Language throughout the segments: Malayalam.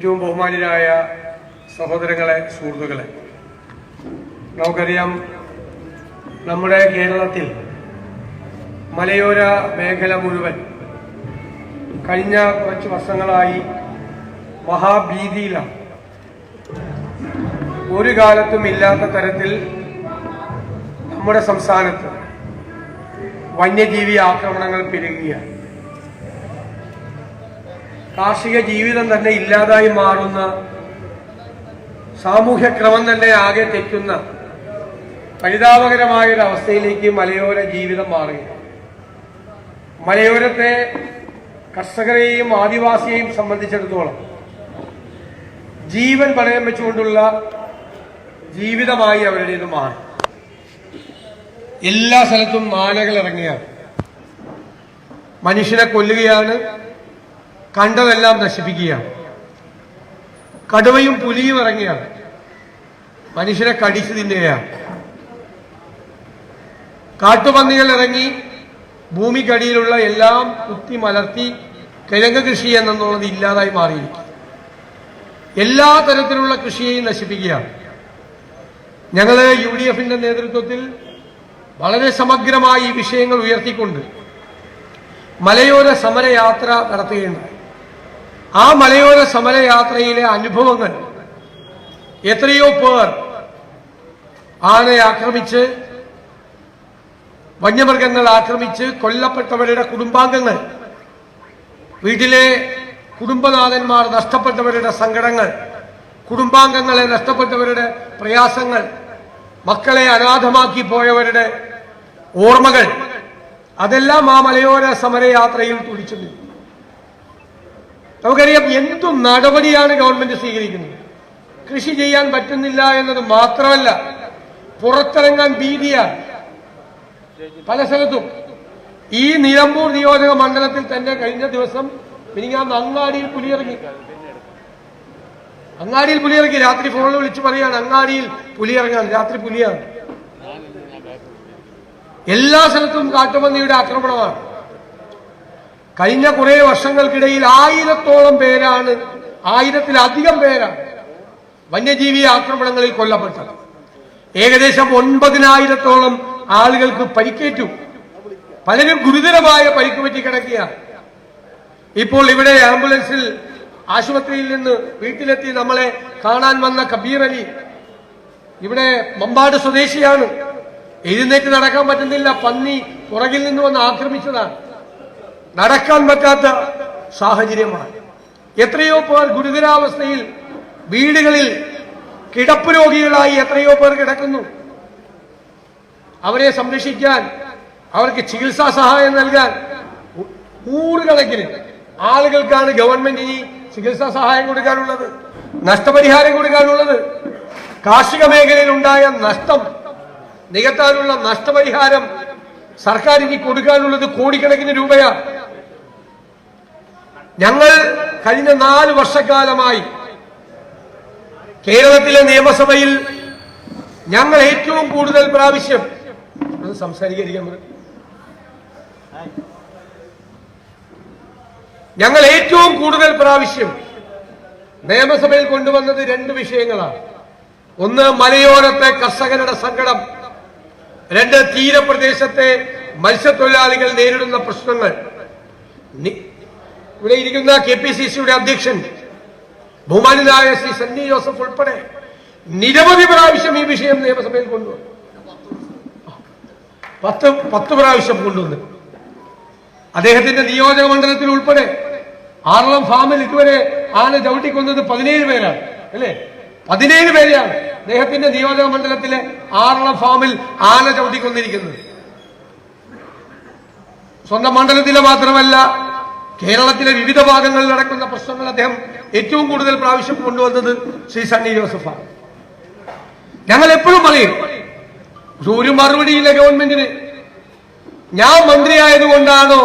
ഏറ്റവും ബഹുമാന്യരായ സഹോദരങ്ങളെ സുഹൃത്തുക്കളെ നമുക്കറിയാം നമ്മുടെ കേരളത്തിൽ മലയോര മേഖല മുഴുവൻ കഴിഞ്ഞ കുറച്ച് വർഷങ്ങളായി മഹാഭീതിയിലാണ്. ഒരു കാലത്തും ഇല്ലാത്ത തരത്തിൽ നമ്മുടെ സംസ്ഥാനത്ത് വന്യജീവി ആക്രമണങ്ങൾ പെരുകുകയാണ്. കാർഷിക ജീവിതം തന്നെ ഇല്ലാതായി മാറുന്ന സാമൂഹ്യക്രമം തന്നെ ആകെ തെറ്റുന്ന പരിതാപകരമായ ഒരു അവസ്ഥയിലേക്ക് മലയോര ജീവിതം മാറുക മലയോരത്തെ കർഷകരെയും ആദിവാസിയെയും സംബന്ധിച്ചിടത്തോളം ജീവൻ പണയം വെച്ചുകൊണ്ടുള്ള ജീവിതമായി അവരുടേത് മാറി. എല്ലാ സ്ഥലത്തും മാനകൾ ഇറങ്ങിയാണ് മനുഷ്യനെ കൊല്ലുകയാണ്. കണ്ടതെല്ലാം നശിപ്പിക്കുകയാണ്. കടുവയും പുലിയും ഇറങ്ങിയാണ്. മനുഷ്യരെ കടിച്ചു തിന്നുകയാണ്. കാട്ടുപന്നികൾ ഇറങ്ങി ഭൂമിക്കടിയിലുള്ള എല്ലാം കുത്തി മലർത്തി കിഴങ്ങ് കൃഷി എന്നുള്ളത് ഇല്ലാതായി മാറിയിരിക്കും എല്ലാ തരത്തിലുള്ള കൃഷിയെയും നശിപ്പിക്കുകയാണ്. ഞങ്ങൾ യു ഡി എഫിന്റെ നേതൃത്വത്തിൽ വളരെ സമഗ്രമായി ഈ വിഷയങ്ങൾ ഉയർത്തിക്കൊണ്ട് മലയോര സമരയാത്ര നടത്തുകയുണ്ടായി. ആ മലയോര സമരയാത്രയിലെ അനുഭവങ്ങൾ എത്രയോ പേർ ആനയെ ആക്രമിച്ച് വന്യമൃഗങ്ങൾ ആക്രമിച്ച് കൊല്ലപ്പെട്ടവരുടെ കുടുംബാംഗങ്ങൾ വീട്ടിലെ കുടുംബനാഥന്മാർ നഷ്ടപ്പെട്ടവരുടെ സങ്കടങ്ങൾ കുടുംബാംഗങ്ങളെ നഷ്ടപ്പെട്ടവരുടെ പ്രയാസങ്ങൾ മക്കളെ അനാഥമാക്കി പോയവരുടെ ഓർമ്മകൾ അതെല്ലാം ആ മലയോര സമരയാത്രയിൽ തുടിച്ചു നിന്നു നമുക്കറിയാം എന്തു നടപടിയാണ് ഗവൺമെന്റ് സ്വീകരിക്കുന്നത്. കൃഷി ചെയ്യാൻ പറ്റുന്നില്ല എന്നത് മാത്രമല്ല പുറത്തിറങ്ങാൻ ഭീതിയാണ്. പല സ്ഥലത്തും ഈ നിലമ്പൂർ നിയോജക മണ്ഡലത്തിൽ തന്നെ കഴിഞ്ഞ ദിവസം മിനിങ്ങാന്ന് അങ്ങാടിയിൽ പുലിയിറങ്ങി. അങ്ങാടിയിൽ പുലിയിറങ്ങി. രാത്രി ഫോണിൽ വിളിച്ചു പറയാണ് അങ്ങാടിയിൽ പുലിയിറങ്ങാൻ രാത്രി പുലിയാണ്. എല്ലാ സ്ഥലത്തും കാട്ടുപന്നിയുടെ ആക്രമണമാണ്. കഴിഞ്ഞ കുറെ വർഷങ്ങൾക്കിടയിൽ ആയിരത്തോളം പേരാണ് ആയിരത്തിലധികം പേരാണ് വന്യജീവി ആക്രമണങ്ങളിൽ കൊല്ലപ്പെട്ടത്. ഏകദേശം ഒൻപതിനായിരത്തോളം ആളുകൾക്ക് പരിക്കേറ്റു. പലരും ഗുരുതരമായ പരിക്ക് പറ്റി കിടക്കുകയാണ്. ഇപ്പോൾ ഇവിടെ ആംബുലൻസിൽ ആശുപത്രിയിൽ നിന്ന് വീട്ടിലെത്തി നമ്മളെ കാണാൻ വന്ന കബീർ അലി ഇവിടെ മമ്പാട് സ്വദേശിയാണ്. എഴുന്നേറ്റ് നടക്കാൻ പറ്റുന്നില്ല. പന്നി പുറകിൽ നിന്ന് വന്ന് ആക്രമിച്ചതാണ്. നടക്കാൻ പറ്റാത്ത സാഹചര്യമാണ്. എത്രയോ പേർ ഗുരുതരാവസ്ഥയിൽ വീടുകളിൽ കിടപ്പ് രോഗികളായി എത്രയോ പേർ കിടക്കുന്നു. അവരെ സംരക്ഷിക്കാൻ അവർക്ക് ചികിത്സാ സഹായം നൽകാൻ നൂറുകണക്കിന് ആളുകൾക്കാണ് ഗവൺമെന്റ് ഇനി ചികിത്സാ സഹായം കൊടുക്കാനുള്ളത് നഷ്ടപരിഹാരം കൊടുക്കാനുള്ളത്. കാർഷിക മേഖലയിൽ ഉണ്ടായ നഷ്ടം നികത്താനുള്ള നഷ്ടപരിഹാരം സർക്കാർ ഇനി കൊടുക്കാനുള്ളത് കോടിക്കണക്കിന് രൂപയാണ്. ഞങ്ങൾ കഴിഞ്ഞ നാല് വർഷക്കാലമായി കേരളത്തിലെ നിയമസഭയിൽ ഞങ്ങൾ ഏറ്റവും കൂടുതൽ പ്രാവശ്യം സംസാരിക്കാൻ ഞങ്ങൾ ഏറ്റവും കൂടുതൽ പ്രാവശ്യം നിയമസഭയിൽ കൊണ്ടുവന്നത് രണ്ട് വിഷയങ്ങളാണ്. ഒന്ന് മലയോരത്തെ കർഷകരുടെ സങ്കടം രണ്ട് തീരപ്രദേശത്തെ മത്സ്യത്തൊഴിലാളികൾ നേരിടുന്ന പ്രശ്നങ്ങൾ. ഇവിടെ ഇരിക്കുന്ന കെ പി സി സിയുടെ അധ്യക്ഷൻ ബഹുമാനിതായ ശ്രീ സന്നി ജോസഫ് ഉൾപ്പെടെ നിരവധി പ്രാവശ്യം ഈ വിഷയം നിയമസഭയിൽ കൊണ്ടുവന്നു. പത്ത് പത്ത് പ്രാവശ്യം കൊണ്ടുവന്നു. അദ്ദേഹത്തിന്റെ നിയോജക മണ്ഡലത്തിൽ ഉൾപ്പെടെ ആറളം ഫാമിൽ ഇതുവരെ ആന ചവിട്ടിക്കൊന്നത് പതിനേഴ് പേരാണ് അല്ലേ? പതിനേഴ് പേരെയാണ് അദ്ദേഹത്തിന്റെ നിയോജക മണ്ഡലത്തിലെ ആറളം ഫാമിൽ ആന ചവിട്ടിക്കൊന്നിരിക്കുന്നത് സ്വന്തം മണ്ഡലത്തിലെ മാത്രമല്ല കേരളത്തിലെ വിവിധ ഭാഗങ്ങളിൽ നടക്കുന്ന പ്രശ്നങ്ങൾ അദ്ദേഹം ഏറ്റവും കൂടുതൽ പ്രാവശ്യം കൊണ്ടുവന്നത് ശ്രീ സണ്ണി ജോസഫാണ്. ഞങ്ങൾ എപ്പോഴും പറയും ഒരു മറുപടിയില്ല ഗവൺമെന്റിന്. ഞാൻ മന്ത്രിയായതുകൊണ്ടാണോ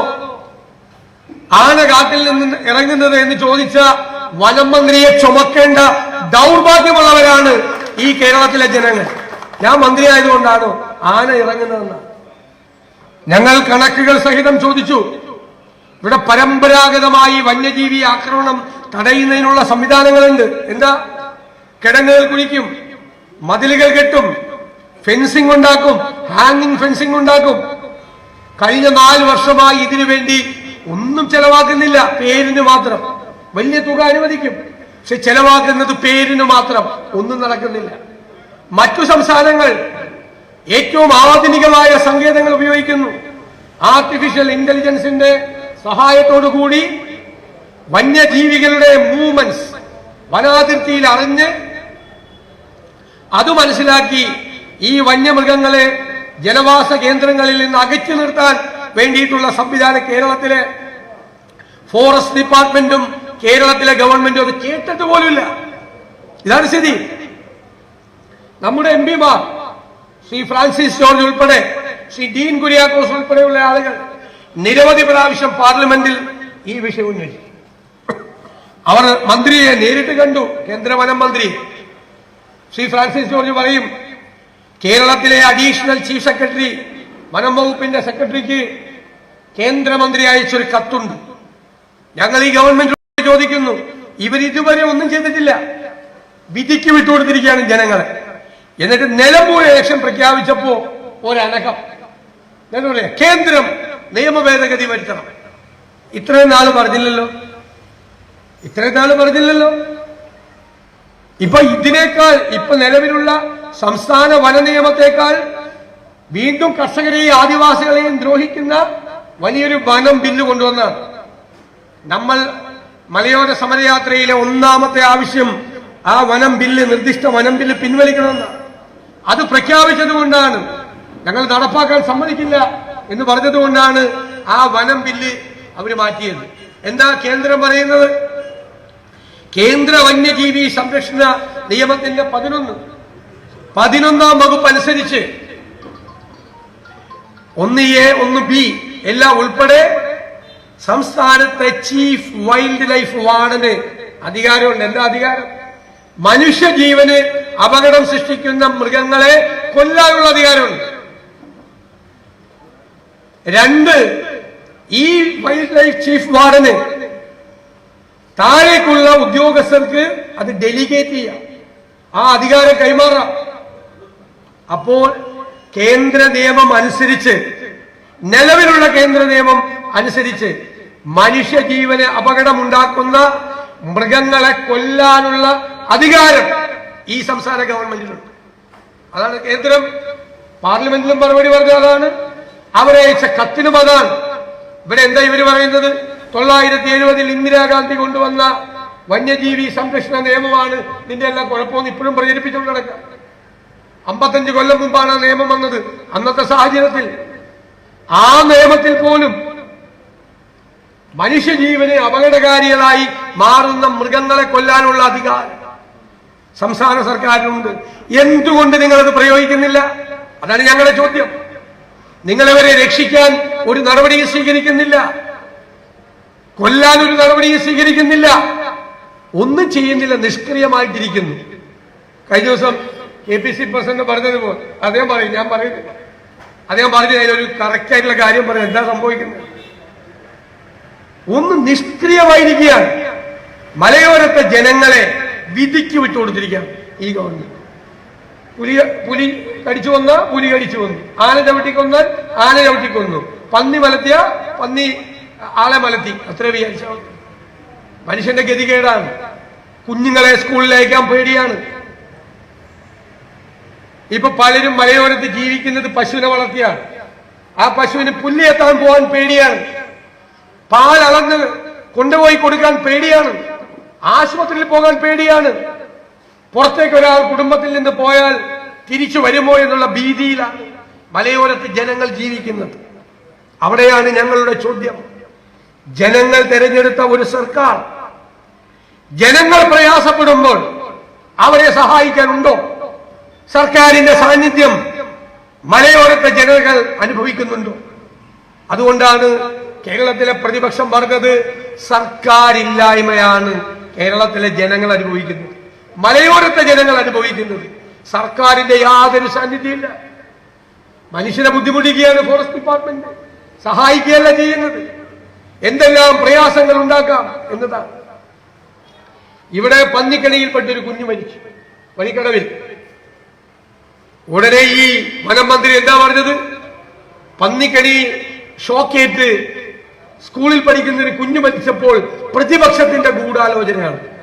ആന കാട്ടിൽ നിന്ന് ഇറങ്ങുന്നത് എന്ന് ചോദിച്ച വനം മന്ത്രിയെ ചുമക്കേണ്ട ദൗർഭാഗ്യമുള്ളവരാണ് ഈ കേരളത്തിലെ ജനങ്ങൾ. ഞാൻ മന്ത്രിയായതുകൊണ്ടാണോ ആന ഇറങ്ങുന്നതെന്ന് ഞങ്ങൾ കണക്കുകൾ സഹിതം ചോദിച്ചു ഇവിടെ പരമ്പരാഗതമായി വന്യജീവി ആക്രമണം തടയുന്നതിനുള്ള സംവിധാനങ്ങളുണ്ട്. എന്താ? കിടങ്ങുകൾ കുഴിക്കും മതിലുകൾ കെട്ടും ഫെൻസിംഗ് ഉണ്ടാക്കും ഹാങ്ങിങ് ഫെൻസിംഗ് ഉണ്ടാക്കും. കഴിഞ്ഞ നാല് വർഷമായി ഇതിനു വേണ്ടി ഒന്നും ചെലവാക്കുന്നില്ല പേരിന് മാത്രം. വലിയ തുക അനുവദിക്കും. പക്ഷെ ചെലവാക്കുന്നത് പേരിന് മാത്രം. ഒന്നും നടക്കുന്നില്ല. മറ്റു സംസ്ഥാനങ്ങൾ ഏറ്റവും ആധുനികമായ സങ്കേതങ്ങൾ ഉപയോഗിക്കുന്നു. ആർട്ടിഫിഷ്യൽ ഇന്റലിജൻസിന്റെ സഹായത്തോടു കൂടി വന്യജീവികളുടെ മൂവ്മെന്റ്സ് വനാതിർത്തിയിൽ അറിഞ്ഞ് അത് മനസ്സിലാക്കി ഈ വന്യമൃഗങ്ങളെ ജനവാസ കേന്ദ്രങ്ങളിൽ നിന്ന് അകറ്റി നിർത്താൻ വേണ്ടിയിട്ടുള്ള സംവിധാനം കേരളത്തിലെ ഫോറസ്റ്റ് ഡിപ്പാർട്ട്മെന്റും കേരളത്തിലെ ഗവൺമെന്റും അത് കേട്ടിട്ട് പോലുമില്ല ഇതാണ് സ്ഥിതി. നമ്മുടെ എം പിമാർ ശ്രീ ഫ്രാൻസിസ് ജോർജ് ഉൾപ്പെടെ ശ്രീ ഡീൻ കുര്യാക്കോസ് ഉൾപ്പെടെയുള്ള ആളുകൾ നിരവധി പ്രാവശ്യം പാർലമെന്റിൽ ഈ വിഷയം ഉന്നയിച്ചു. അവർ മന്ത്രിയെ നേരിട്ട് കണ്ടു. കേന്ദ്ര വനം മന്ത്രി. ശ്രീ ഫ്രാൻസിസ് ജോർജ് പറയും കേരളത്തിലെ അഡീഷണൽ ചീഫ് സെക്രട്ടറി വനം വകുപ്പിന്റെ സെക്രട്ടറിക്ക് കേന്ദ്രമന്ത്രി അയച്ചൊരു കത്തുണ്ട്. ഞങ്ങൾ ഈ ഗവൺമെന്റ് ചോദിക്കുന്നു ഇവർ ഇതുവരെ ഒന്നും ചെയ്തിട്ടില്ല. വിധിക്ക് വിട്ടുകൊടുത്തിരിക്കുകയാണ് ജനങ്ങളെ. എന്നിട്ട് നിലമ്പൂർ ഇലക്ഷൻ പ്രഖ്യാപിച്ചപ്പോ ഒരനക്കം എന്താ പറയാം കേന്ദ്രം നിയമ ഭേദഗതി വരുത്തണം. ഇത്രയും നാൾ പറഞ്ഞില്ലല്ലോ? ഇത്രയും നാൾ പറഞ്ഞില്ലല്ലോ? ഇപ്പൊ ഇതിനേക്കാൾ ഇപ്പൊ നിലവിലുള്ള സംസ്ഥാന വന നിയമത്തെക്കാൾ വീണ്ടും കർഷകരെയും ആദിവാസികളെയും ദ്രോഹിക്കുന്ന വലിയൊരു വനം ബില്ല് കൊണ്ടുവന്നാണ് നമ്മൾ മലയോര സമരയാത്രയിലെ ഒന്നാമത്തെ ആവശ്യം ആ വനം ബില്ല് നിർദ്ദിഷ്ട വനം ബില്ല് പിൻവലിക്കണമെന്നാണ്. അത് പ്രഖ്യാപിച്ചത് കൊണ്ടാണ് ഞങ്ങൾ നടപ്പാക്കാൻ സമ്മതിക്കില്ല എന്ന് പറഞ്ഞതുകൊണ്ടാണ് ആ വനം ബില്ല് അവർ മാറ്റിയത്. എന്താ കേന്ദ്രം പറയുന്നത്? കേന്ദ്ര വന്യജീവി സംരക്ഷണ നിയമത്തിന്റെ പതിനൊന്ന്. പതിനൊന്നാം വകുപ്പ് അനുസരിച്ച് ഒന്ന് എ ഒന്ന് ബി എല്ലാം ഉൾപ്പെടെ സംസ്ഥാനത്തെ ചീഫ് വൈൽഡ് ലൈഫ് വാർഡന് അധികാരമുണ്ട്. എന്താ അധികാരം? മനുഷ്യജീവന് അപകടം സൃഷ്ടിക്കുന്ന മൃഗങ്ങളെ കൊല്ലാനുള്ള അധികാരമുണ്ട്. രണ്ട് ഈ വൈൽഡ് ലൈഫ് ചീഫ് വാർഡന് താഴേക്കുള്ള ഉദ്യോഗസ്ഥർക്ക് അത് ഡെലിഗേറ്റ് ചെയ്യാം. ആ അധികാരം കൈമാറാം. അപ്പോൾ കേന്ദ്ര നിയമം അനുസരിച്ച് നിലവിലുള്ള കേന്ദ്ര നിയമം അനുസരിച്ച് മനുഷ്യ ജീവന് അപകടമുണ്ടാക്കുന്ന മൃഗങ്ങളെ കൊല്ലാനുള്ള അധികാരം ഈ സംസ്ഥാന ഗവൺമെന്റിനുണ്ട് അതാണ് കേന്ദ്രം. പാർലമെന്റിലും മറുപടി പറഞ്ഞ അതാണ്. അവരെ അയച്ച കത്തിനും അതാണ് ഇവിടെ എന്താ ഇവർ പറയുന്നത്? തൊള്ളായിരത്തി എഴുപതിൽ ഇന്ദിരാഗാന്ധി കൊണ്ടുവന്ന വന്യജീവി സംരക്ഷണ നിയമമാണ് നിന്റെ എല്ലാം കുഴപ്പമൊന്നും ഇപ്പോഴും പ്രചരിപ്പിച്ചുകൊണ്ട് നടക്കാം അമ്പത്തഞ്ച് കൊല്ലം മുമ്പാണ് ആ നിയമം വന്നത്. അന്നത്തെ സാഹചര്യത്തിൽ ആ നിയമത്തിൽ പോലും മനുഷ്യജീവന് അപകടകാരികളായി മാറുന്ന മൃഗങ്ങളെ കൊല്ലാനുള്ള അധികാരം സംസ്ഥാന സർക്കാരിനുണ്ട്. എന്തുകൊണ്ട് നിങ്ങളത് പ്രയോഗിക്കുന്നില്ല? അതാണ് ഞങ്ങളുടെ ചോദ്യം. നിങ്ങളവരെ രക്ഷിക്കാൻ ഒരു നടപടിയും സ്വീകരിക്കുന്നില്ല. കൊല്ലാൻ ഒരു നടപടിയും സ്വീകരിക്കുന്നില്ല. ഒന്നും ചെയ്യുന്നില്ല നിഷ്ക്രിയമായിട്ടിരിക്കുന്നു. കഴിഞ്ഞ ദിവസം കെ പി സി പ്രസിഡന്റ് പറഞ്ഞതുപോലെ. അദ്ദേഹം പറയും ഞാൻ പറയുന്നു അദ്ദേഹം പറഞ്ഞു അതിലൊരു കറക്റ്റ് ആയിട്ടുള്ള കാര്യം പറയും. എന്താ സംഭവിക്കുന്നത്? ഒന്ന് നിഷ്ക്രിയമായിരിക്കുകയാണ്. മലയോരത്തെ ജനങ്ങളെ വിധിക്ക് വിട്ടുകൊടുത്തിരിക്കുകയാണ് ഈ ഗവൺമെന്റ്. പുലി പുലി കടിച്ചു വന്ന പുലി കടിച്ചു വന്നു ആന ചവിട്ടി കൊന്നാൽ ആന ചവിട്ടി കൊന്നു. പന്നി മലത്തിയ പന്നി ആളെ മലത്തി. അത്ര വിചാരിച്ചാൽ. മനുഷ്യന്റെ ഗതികേടാണ്. കുഞ്ഞുങ്ങളെ സ്കൂളിൽ അയക്കാൻ പേടിയാണ്. ഇപ്പൊ പലരും മലയോരത്ത് ജീവിക്കുന്നത് പശുവിനെ വളർത്തിയാണ്. ആ പശുവിന് പുല്ല് എത്താൻ പോകാൻ പേടിയാണ്. പാൽ അളന്ന് കൊണ്ടുപോയി കൊടുക്കാൻ പേടിയാണ്. ആശുപത്രിയിൽ പോകാൻ പേടിയാണ്. പുറത്തേക്ക് ഒരാൾ കുടുംബത്തിൽ നിന്ന് പോയാൽ തിരിച്ചു വരുമോ എന്നുള്ള ഭീതിയിലാണ് മലയോരത്ത് ജനങ്ങൾ ജീവിക്കുന്നത്. അവിടെയാണ് ഞങ്ങളുടെ ചോദ്യം. ജനങ്ങൾ തെരഞ്ഞെടുത്ത ഒരു സർക്കാർ. ജനങ്ങൾ പ്രയാസപ്പെടുമ്പോൾ അവരെ സഹായിക്കാനുണ്ടോ? സർക്കാരിന്റെ സാന്നിധ്യം മലയോരത്തെ ജനങ്ങൾ അനുഭവിക്കുന്നുണ്ടോ? അതുകൊണ്ടാണ് കേരളത്തിലെ പ്രതിപക്ഷം പറഞ്ഞത് സർക്കാരില്ലായ്മയാണ് കേരളത്തിലെ ജനങ്ങൾ അനുഭവിക്കുന്നത്. മലയോരത്തെ ജനങ്ങൾ അനുഭവിക്കുന്നത്. സർക്കാരിന്റെ യാതൊരു സാന്നിധ്യമില്ല മനുഷ്യനെ ബുദ്ധിമുട്ടിക്കുകയാണ് ഫോറസ്റ്റ് ഡിപ്പാർട്ട്മെന്റ് സഹായിക്കുകയല്ല ചെയ്യുന്നത്. എന്തെല്ലാം പ്രയാസങ്ങൾ ഉണ്ടാക്കാം എന്നതാണ്. ഇവിടെ പന്നിക്കണിയിൽപ്പെട്ടൊരു കുഞ്ഞു മരിച്ചു. വഴിക്കടവിൽ ഉടനെ ഈ വനം മന്ത്രി എന്താ പറഞ്ഞത്? പന്നിക്കണി ഷോക്കേറ്റ് സ്കൂളിൽ പഠിക്കുന്ന ഒരു കുഞ്ഞു മരിച്ചപ്പോൾ പ്രതിപക്ഷത്തിന്റെ ഗൂഢാലോചനയാണ്.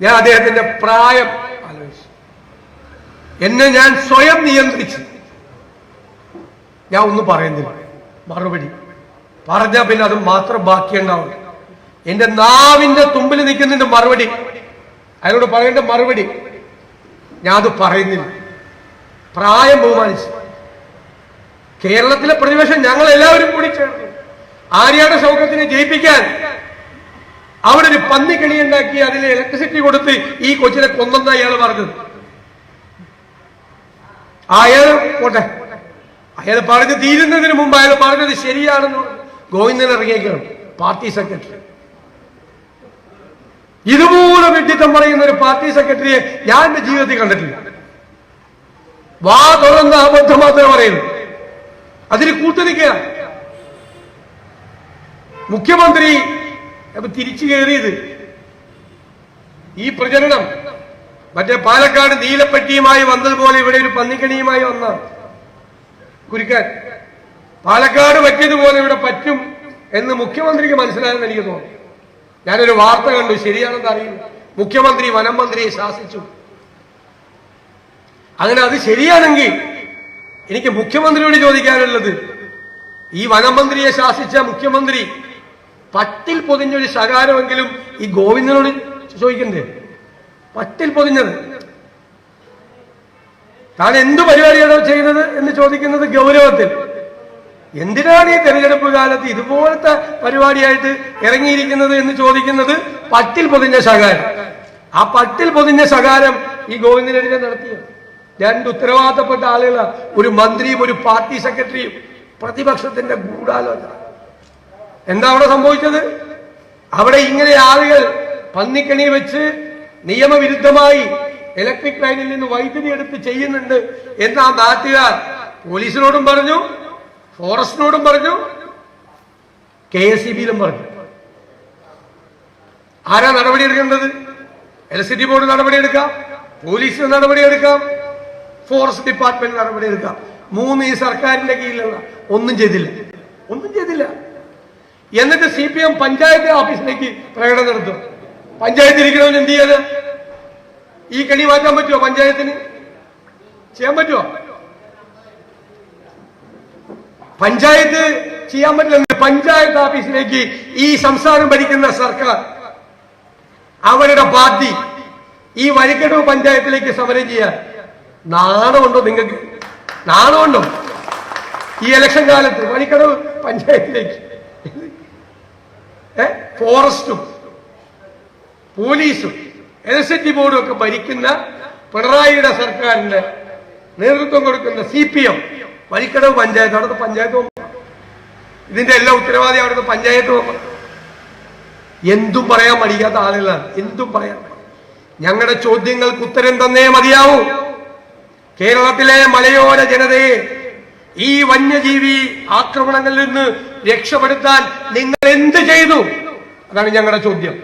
ഞാൻ അദ്ദേഹത്തിന്റെ പ്രായം ആലോചിച്ചു. എന്നെ ഞാൻ സ്വയം നിയന്ത്രിച്ചു. ഞാൻ ഒന്നും പറയുന്നില്ല. മറുപടി. പറഞ്ഞാൽ പിന്നെ അത് മാത്രം ബാക്കിയുണ്ടാവും എന്റെ നാവിന്റെ തുമ്പിൽ നിൽക്കുന്നതിന്റെ മറുപടി. അയാളോട് പറയേണ്ട മറുപടി. ഞാൻ അത് പറയുന്നില്ല. പ്രായം ബഹുമാനിച്ചു. കേരളത്തിലെ പ്രതിപക്ഷം ഞങ്ങൾ എല്ലാവരും കൂടി ചേർന്നു ആര്യാടെ സൗഖ്യത്തിനെ ജയിപ്പിക്കാൻ അവിടെ ഒരു പന്നിക്കണി ഉണ്ടാക്കി അതിൽ ഇലക്ട്രിസിറ്റി കൊടുത്ത് ഈ കൊച്ചിനെ കൊന്നെന്ന അയാൾ പറഞ്ഞത്. അയാൾ പോട്ടെ. അയാൾ പറഞ്ഞ് തീരുന്നതിന് മുമ്പ് അയാൾ പറഞ്ഞത് ശരിയാണെന്ന് ഗോവിന്ദൻ ഇറങ്ങിയേക്കാണ് പാർട്ടി സെക്രട്ടറി. ഇതുപോലെ വിഡിത്തം പറയുന്ന ഒരു പാർട്ടി സെക്രട്ടറിയെ ഞാൻ എന്റെ ജീവിതത്തിൽ കണ്ടിട്ടില്ല. വാ തുറന്ന അബദ്ധം മാത്രമേ പറയുന്നു അതിന് കൂട്ടുനിൽക്കുക മുഖ്യമന്ത്രി അപ്പൊ തിരിച്ചു കയറിയത് ഈ പ്രചരണം മറ്റേ പാലക്കാട് നീലപ്പെട്ടിയുമായി വന്നതുപോലെ ഇവിടെ ഒരു പന്നിക്കണിയുമായി വന്ന കുരുക്കാൻ പാലക്കാട് പറ്റിയതുപോലെ ഇവിടെ പറ്റും എന്ന് മുഖ്യമന്ത്രിക്ക് മനസ്സിലായെന്ന് എനിക്ക് തോന്നുന്നു ഞാനൊരു വാർത്ത കണ്ടു ശരിയാണെന്ന് അറിയില്ല. മുഖ്യമന്ത്രി വനം മന്ത്രിയെ ശാസിച്ചു. അങ്ങനെ അത് ശരിയാണെങ്കിൽ എനിക്ക് മുഖ്യമന്ത്രിയോട് ചോദിക്കാനുള്ളത് ഈ വനം മന്ത്രിയെ ശാസിച്ച മുഖ്യമന്ത്രി പട്ടിൽ പൊതിഞ്ഞൊരു ശകാരമെങ്കിലും ഈ ഗോവിന്ദനോട് ചോദിക്കണ്ടേ? പട്ടിൽ പൊതിഞ്ഞത്. താൻ എന്ത് പരിപാടിയാണോ ചെയ്യുന്നത് എന്ന് ചോദിക്കുന്നത് ഗൗരവത്തിൽ. എന്തിനാണ് ഈ തെരഞ്ഞെടുപ്പ് കാലത്ത് ഇതുപോലത്തെ പരിപാടിയായിട്ട് ഇറങ്ങിയിരിക്കുന്നത് എന്ന് ചോദിക്കുന്നത് പട്ടിൽ പൊതിഞ്ഞ ശകാരം. ആ പട്ടിൽ പൊതിഞ്ഞ ശകാരം ഈ ഗോവിന്ദനെതിരെ നടത്തിയത് രണ്ട് ഉത്തരവാദിത്തപ്പെട്ട ആളുകളാണ് ഒരു മന്ത്രിയും ഒരു പാർട്ടി സെക്രട്ടറിയും. പ്രതിപക്ഷത്തിന്റെ ഗൂഢാലോചന. എന്താ അവിടെ സംഭവിച്ചത്? അവിടെ ഇങ്ങനെ ആളുകൾ പന്നിക്കണി വെച്ച് നിയമവിരുദ്ധമായി ഇലക്ട്രിക് ലൈനിൽ നിന്ന് വൈദ്യുതി എടുത്ത് ചെയ്യുന്നുണ്ട് എന്ന് ആ നാട്ടുകാർ പോലീസിനോടും പറഞ്ഞു ഫോറസ്റ്റിനോടും പറഞ്ഞു കെ എസ് ഇ ബിയിലും പറഞ്ഞു. ആരാ നടപടിയെടുക്കേണ്ടത് ഇലക്ട്രിസിറ്റി ബോർഡ് നടപടിയെടുക്കാം പോലീസിന് നടപടിയെടുക്കാം ഫോറസ്റ്റ് ഡിപ്പാർട്ട്മെന്റ് നടപടിയെടുക്കാം മൂന്ന് ഈ സർക്കാരിന്റെ കീഴിലുള്ള ഒന്നും ചെയ്തില്ല. ഒന്നും ചെയ്തില്ല. എന്നിട്ട് സി പി എം പഞ്ചായത്ത് ഓഫീസിലേക്ക് പ്രകടനം നടത്തും. പഞ്ചായത്ത് ഇരിക്കണമെന്ന് എന്ത് ചെയ്യാന് ഈ കണി മാറ്റാൻ പറ്റുമോ പഞ്ചായത്തിന്? ചെയ്യാൻ പറ്റുമോ പഞ്ചായത്ത് ചെയ്യാൻ പറ്റില്ല പഞ്ചായത്ത് ഓഫീസിലേക്ക് ഈ സംസ്ഥാനം ഭരിക്കുന്ന സർക്കാർ അവരുടെ പാർട്ടി ഈ വരിക്കടവ് പഞ്ചായത്തിലേക്ക് സമരം ചെയ്യാൻ നാണമുണ്ടോ നിങ്ങൾക്ക്? നാണമുണ്ടോ ഈ ഇലക്ഷൻ കാലത്ത് വഴിക്കടവ് പഞ്ചായത്തിലേക്ക്. ഫോറസ്റ്റും പോലീസും ഇലക്ട്രിസിറ്റി ബോർഡും ഒക്കെ ഭരിക്കുന്ന പിണറായിയുടെ സർക്കാരിന്റെ നേതൃത്വം കൊടുക്കുന്ന C P M Valikkadavu panchayat അവിടുത്തെ പഞ്ചായത്ത്. ഇതിന്റെ എല്ലാ ഉത്തരവാദി അവിടുത്തെ പഞ്ചായത്ത്. എന്തും പറയാൻ മടിക്കാത്ത ആളുകളാണ് എന്തും പറയാൻ ഞങ്ങളുടെ ചോദ്യങ്ങൾക്ക് ഉത്തരം തന്നേ മതിയാവൂ കേരളത്തിലെ മലയോര ജനതയെ ഈ വന്യജീവി ആക്രമണങ്ങളിൽ നിന്ന് രക്ഷപ്പെടുത്താൻ നിങ്ങൾ എന്ത് ചെയ്തു? അതാണ് ഞങ്ങളുടെ ചോദ്യം.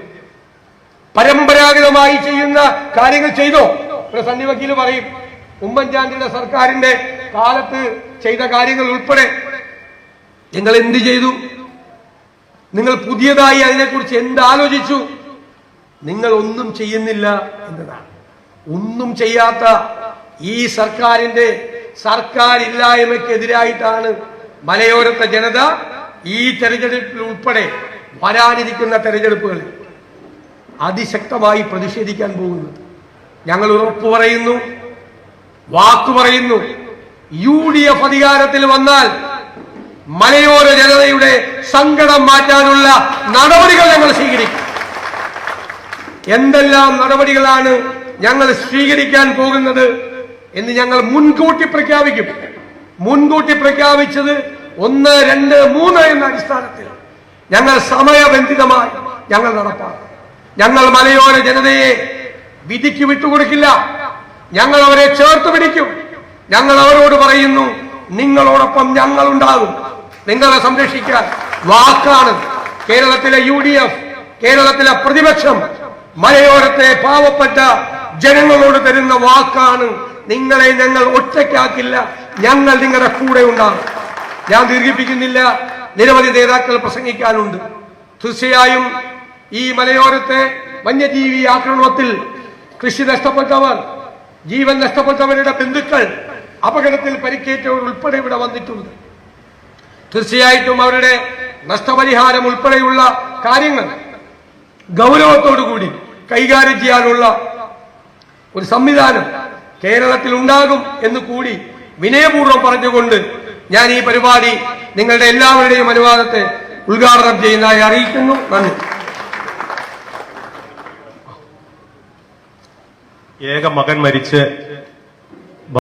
പരമ്പരാഗതമായി ചെയ്യുന്ന കാര്യങ്ങൾ ചെയ്തോ? ഇവിടെ സണ്ണി വക്കീൽ പറയും ഉമ്മൻചാണ്ടിയുടെ സർക്കാരിന്റെ കാലത്ത് ചെയ്ത കാര്യങ്ങൾ ഉൾപ്പെടെ നിങ്ങൾ എന്ത് ചെയ്തു? നിങ്ങൾ പുതിയതായി അതിനെക്കുറിച്ച് എന്താലോചിച്ചു നിങ്ങൾ ഒന്നും ചെയ്യുന്നില്ല എന്നതാണ്. ഒന്നും ചെയ്യാത്ത ഈ സർക്കാരിന്റെ സർക്കാർ ഇല്ലായ്മയ്ക്കെതിരായിട്ടാണ് മലയോരത്തെ ജനത ഈ തെരഞ്ഞെടുപ്പിൽ ഉൾപ്പെടെ വരാനിരിക്കുന്ന തെരഞ്ഞെടുപ്പുകളിൽ അതിശക്തമായി പ്രതിഷേധിക്കാൻ പോകുന്നു. ഞങ്ങൾ ഉറപ്പു പറയുന്നു വാക്കു പറയുന്നു. യു ഡി എഫ് അധികാരത്തിൽ വന്നാൽ മലയോര ജനതയുടെ സങ്കടം മാറ്റാനുള്ള നടപടികൾ ഞങ്ങൾ സ്വീകരിക്കും. എന്തെല്ലാം നടപടികളാണ് ഞങ്ങൾ സ്വീകരിക്കാൻ പോകുന്നത് എന്ന് ഞങ്ങൾ മുൻകൂട്ടി പ്രഖ്യാപിക്കും. മുൻകൂട്ടി പ്രഖ്യാപിച്ചത് ഒന്ന് രണ്ട് മൂന്ന് എന്ന അടിസ്ഥാനത്തിൽ ഞങ്ങൾ സമയബന്ധിതമായി ഞങ്ങൾ നടപ്പാക്കും. ഞങ്ങൾ മലയോര ജനതയെ വിധിക്ക് വിട്ടുകൊടുക്കില്ല. ഞങ്ങൾ അവരെ ചേർത്ത് പിടിക്കും. ഞങ്ങൾ അവരോട് പറയുന്നു നിങ്ങളോടൊപ്പം ഞങ്ങൾ ഉണ്ടാകും നിങ്ങളെ സംരക്ഷിക്കാൻ വാക്കാണ്. കേരളത്തിലെ യു ഡി എഫ് കേരളത്തിലെ പ്രതിപക്ഷം മലയോരത്തെ പാവപ്പെട്ട ജനങ്ങളോട് തരുന്ന വാക്കാണ് നിങ്ങളെ ഞങ്ങൾ ഒറ്റയ്ക്കാക്കില്ല. ഞങ്ങൾ നിങ്ങളുടെ കൂടെ ഉണ്ടാകും. ഞാൻ ദീർഘിപ്പിക്കുന്നില്ല. നിരവധി നേതാക്കൾ പ്രസംഗിക്കാനുണ്ട്. തീർച്ചയായും ഈ മലയോരത്തെ വന്യജീവി ആക്രമണത്തിൽ കൃഷി നഷ്ടപ്പെട്ടവർ ജീവൻ നഷ്ടപ്പെട്ടവരുടെ ബന്ധുക്കൾ അപകടത്തിൽ പരിക്കേറ്റവർ ഉൾപ്പെടെ ഇവിടെ വന്നിട്ടുണ്ട്. തീർച്ചയായിട്ടും അവരുടെ നഷ്ടപരിഹാരം ഉൾപ്പെടെയുള്ള കാര്യങ്ങൾ ഗൗരവത്തോടുകൂടി കൈകാര്യം ചെയ്യാനുള്ള ഒരു സംവിധാനം കേരളത്തിൽ ഉണ്ടാകും എന്ന് കൂടി വിനയപൂർവം പറഞ്ഞുകൊണ്ട് ഞാൻ ഈ പരിപാടി നിങ്ങളുടെ എല്ലാവരുടെയും അനുവാദത്തെ ഉദ്ഘാടനം ചെയ്യുന്നതായി അറിയിക്കുന്നു. നന്ദി. ഏക മകൻ മരിച്ച്